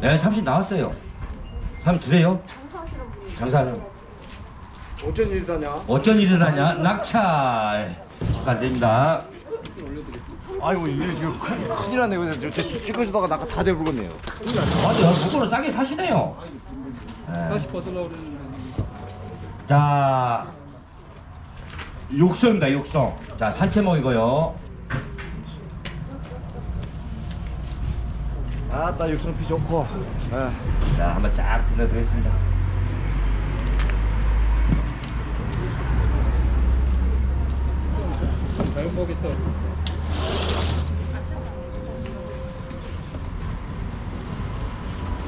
네, 30 나왔어요. 30 드려요? 장사는. 어쩐 일이다냐? 어쩐 일이 일어나냐? 낙찰. 축하드립니다. 아이고 이게 이거 큰 큰일 났네. 그래서 저 찍어주다가 나가 다 돼버렸네요. 맞아요. 그거는 싸게 사시네요. 네. 자, 육성입니다, 육성. 자, 산채목이고요. 아따 육성피 좋고. 예. 자, 한번 쫙 들려드리겠습니다.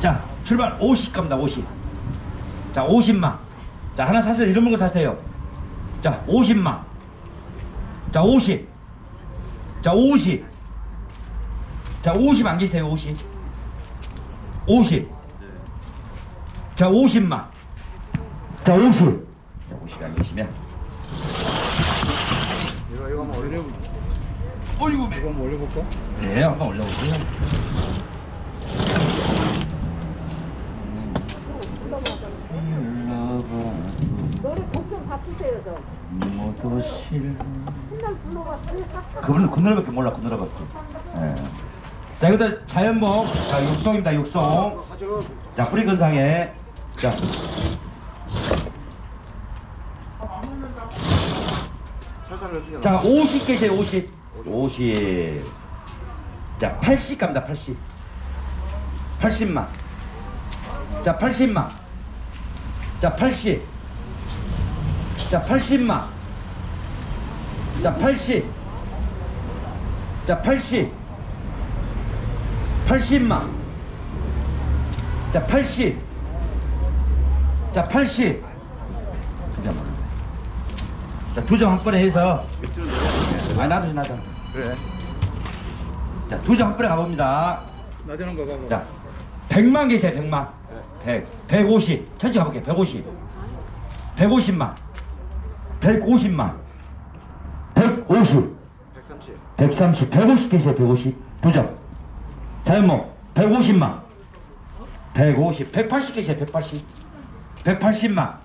자, 출발 50 갑니다, 50. 자, 50만. 자, 하나 사세요. 이런 거 사세요. 자, 50만. 자, 50. 자, 50. 자, 50 안 계세요, 50. 50. 자, 50만. 자, 50. 자, 50이 안 계시면. 이거 이거 한번 올려. 어이구, 이거 한번 올려볼까? 네, 한번 올려보세요. 노래 곡좀 바꾸세요 좀. 모두 실. 신날 불러봤어요. 그분은 그 노래밖에 몰라 그 노래밖에. 예. 자 이것도 자연목 자 육성입니다 육성. 자 뿌리 근상에 자. 자 50 계세요 50. 50. 자 80 갑니다 80. 80만. 자 80만. 자 80. 자 80만. 자 80. 자 80. 80만. 자 80. 자 80. 두 개만. 자두 점 한 번에 해서. 아 나도 나도. 그래. 자 두 점 한 번에 가봅니다. 나대는 거 봐봐 자, 100만 계세요, 100만. 100, 150. 천천히 가볼게요, 150. 150만. 150만. 150. 130. 130. 150 계세요, 150. 두 점. 자연목, 150만. 150. 180 계세요, 180. 180만.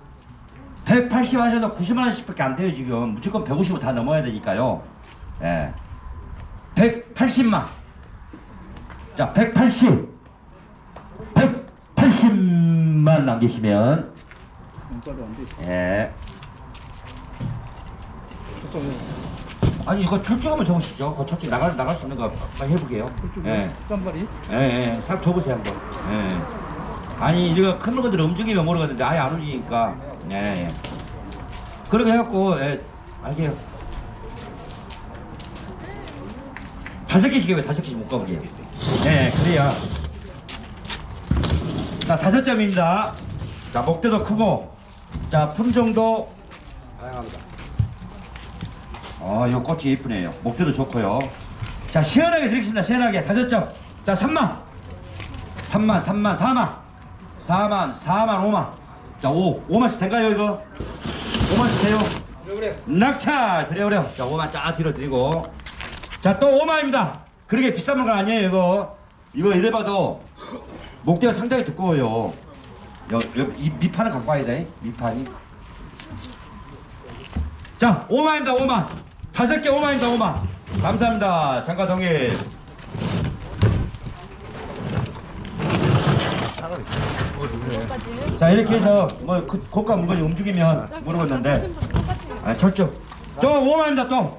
180 하셔도 90만원씩 밖에 안 돼요, 지금. 무조건 150은 다 넘어야 되니까요. 예. 180만. 자, 180. 180만 남기시면. 예. 아니, 이거 철쭉하면 적으시죠. 그 철쭉 나갈, 나갈 수 있는 거 빨리 해보게요. 예. 쌈발이 예, 예. 싹 줘보세요, 한번. 예. 아니, 이거 큰 물건들 움직이면 모르겠는데, 아예 안 움직이니까. 예, 예. 그렇게 해갖고, 예. 알게요. 다섯 개씩 해요, 다섯 개씩 못 가보게요. 예, 그래야. 자, 다섯 점입니다. 자, 목대도 크고, 자, 품종도, 다양합니다. 어, 요 꽃이 예쁘네요. 목대도 좋고요. 자, 시원하게 드리겠습니다. 시원하게. 다섯 점. 자, 3만. 3만, 3만, 4만. 4만, 4만, 5만. 자, 5. 5만씩 될까요, 이거? 5만씩 돼요? 그래 그래 낙찰! 드려오려. 자, 5만 쫙 뒤로 드리고. 자, 또 5만입니다. 그렇게 비싼 물건 아니에요, 이거. 이거 이래봐도 목대가 상당히 두꺼워요. 여, 여, 이 밑판을 갖고 와야 돼, 밑판이. 자, 5만입니다, 5만. 다섯 개 5만입니다, 5만. 감사합니다. 장가 동일. 자, 이렇게 해서 뭐 그, 고가 물건이 움직이면 모르겠는데. 아, 철쭉. 또 5만입니다, 또.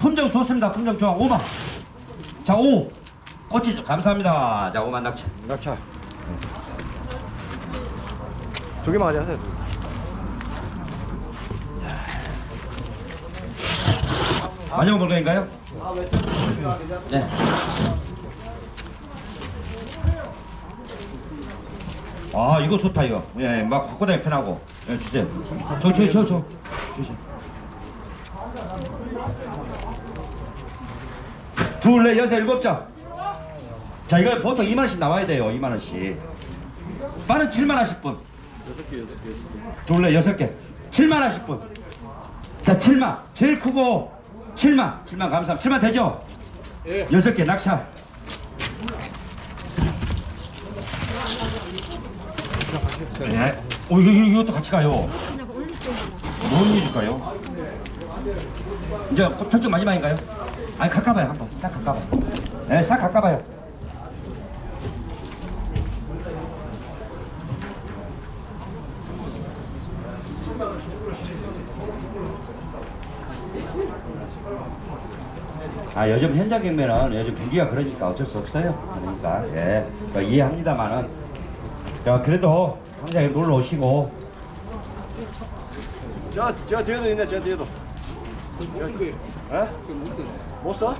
품종 좋습니다, 품종 좋아. 5만. 자, 5. 꽃이 좋- 감사합니다. 자, 5만 낙찰. 낙차. 두 개만 가져 마지막 물건인가요? 네. 아 이거 좋다 이거. 예, 막 갖고 다니 편하고. 예, 주세요. 저, 저, 저, 저. 주세요. 둘, 넷, 여섯, 일곱 장. 자, 이거 보통 2만 원씩 나와야 돼요. 2만 원씩. 빠는 7만 원씩 분. 여섯 개 여섯 개 여섯 개 둘, 넷, 여섯 개. 7만 원씩 분. 자, 7만. 제일 크고 7만 7만 감사합니다 7만 되죠? 예. 6개 낙차 네. 어, 이거, 이것도 같이 가요 뭔 일일까요? 이제 곧 철쭉 마지막인가요? 아니 가까봐요 한번 싹 가까봐요 네싹 가까봐요 아 요즘 현장 경매는 요즘 경기가 그러니까 어쩔 수 없어요. 그러니까 예뭐 이해합니다만은 자 그래도 항상 놀러 오시고 저, 저 뒤에도 있네, 저 뒤에도. 에? 못 써?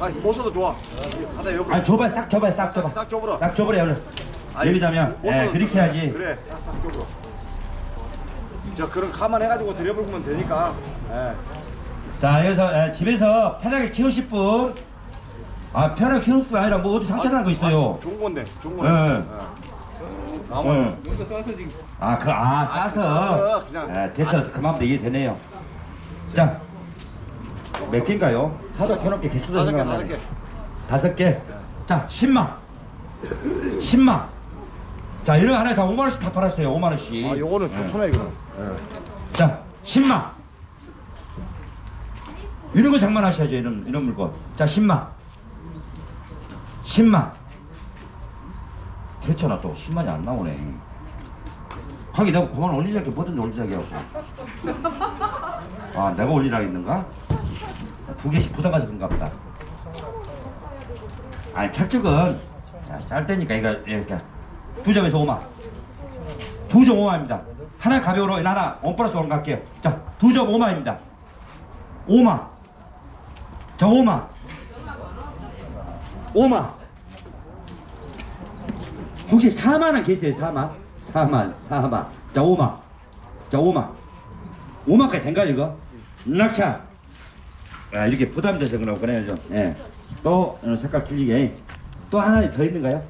아니, 못 써도 좋아. 하다 여기. 아 줘봐요 싹 줘봐요 싹 줘봐 싹 줘보라. 싹 줘버려 오늘 아니, 예비자면 못 예 써도 그렇게 그래. 해야지 그래, 싹, 싹 줘보라. 저 그런 감안해가지고 들여보면 되니까. 예. 자 여기서 예, 집에서 편하게 키우실 분 아, 편하게 키울 뿐 아니라 뭐 어디 상처 난 거 있어요. 아, 좋은 건데, 좋은 예. 건데. 예. 나무. 응. 여기다 싸서 지금 아, 그, 아, 싸서. 싸서 그냥. 예, 대처 그 마음도 이해되네요. 자, 몇 개인가요? 하도 켜놓게 개수도 다섯 개, 생각 다섯. 개. 다섯 개. 자, 10만. 10만. 자, 이런 거 하나에 다 5만 원씩 다 팔았어요. 5만 원씩. 아, 요거는 예. 좋잖아, 이거는. 예. 자, 10만. 이런 거 장만하셔야죠. 이런 이런 물건. 자, 10만. 10만. 괜찮아 또 10만이 안 나오네. 하긴 내가 그만 올리자게 뭐든지 올리자게 하고. 아, 내가 올리라 했는가? 두 개씩 부담가서 그런가 보다. 아니, 철쭉은 자, 쌀 때니까 이거 이렇게 두 점에서 5만. 두 점 5만입니다. 하나 가벼우로 하나 원 플러스 원 갈게요. 자, 두 점 5만입니다. 5만. 자, 5만. 5만. 혹시 4만원 계세요? 4만? 4만, 4만. 자, 5만. 자, 5만. 5만까지 된가요, 이거? 낙차. 아, 이렇게 부담돼서 그러고 그래야죠. 예. 또, 어, 색깔 틀리게. 또 하나 더 있는가요?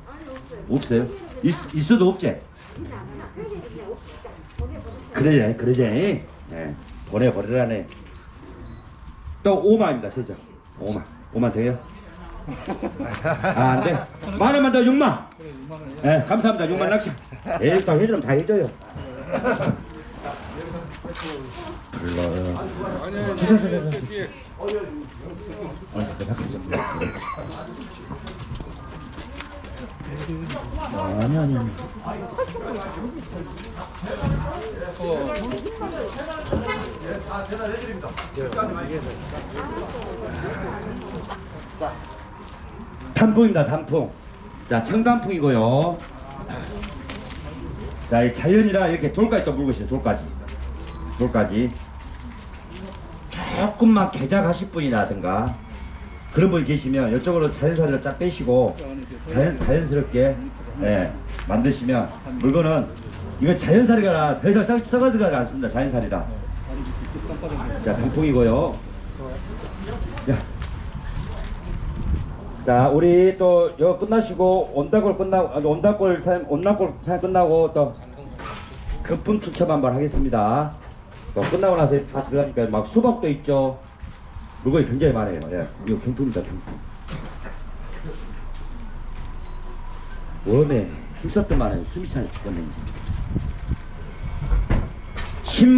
없어요. 있, 있어도 없지? 그러지, 그러지. 예. 보내버리라네. 또 5만입니다, 세장. 5만. 5만 돼요? 아, 안 돼. 만 원만 더 6만. 예, 감사합니다. 6만 낚시. 예, 다 해주면 다 해줘요. 어, 내가 바꾸자. 아니, 아니, 아니. 다 대단해드립니다. 단풍입니다, 단풍. 자, 청단풍이고요. 자, 이 자연이라 이렇게 돌까지 또 물고 있어요, 돌까지. 돌까지. 조금만 개작하실 분이라든가 그런 분이 계시면 이쪽으로 자연사를 쫙 빼시고 자연, 자연스럽게 예, 만드시면 물건은 이거 자연살이라 더 이상 썩- 썩어 들어가지 않습니다, 자연살이라. 자, 단풍이고요. 야. 자, 우리 또 이거 끝나시고 온다골 끝나고 아, 온다골 사연 온나골 사연 끝나고 또 급품 추첨 한번 하겠습니다. 또 끝나고 나서 다 들어가니까 막 수박도 있죠. 물건이 굉장히 많아요. 예, 이거 경품입니다, 경품. 웜에 힘썼더만은 숨이 차서 죽겠네. 10만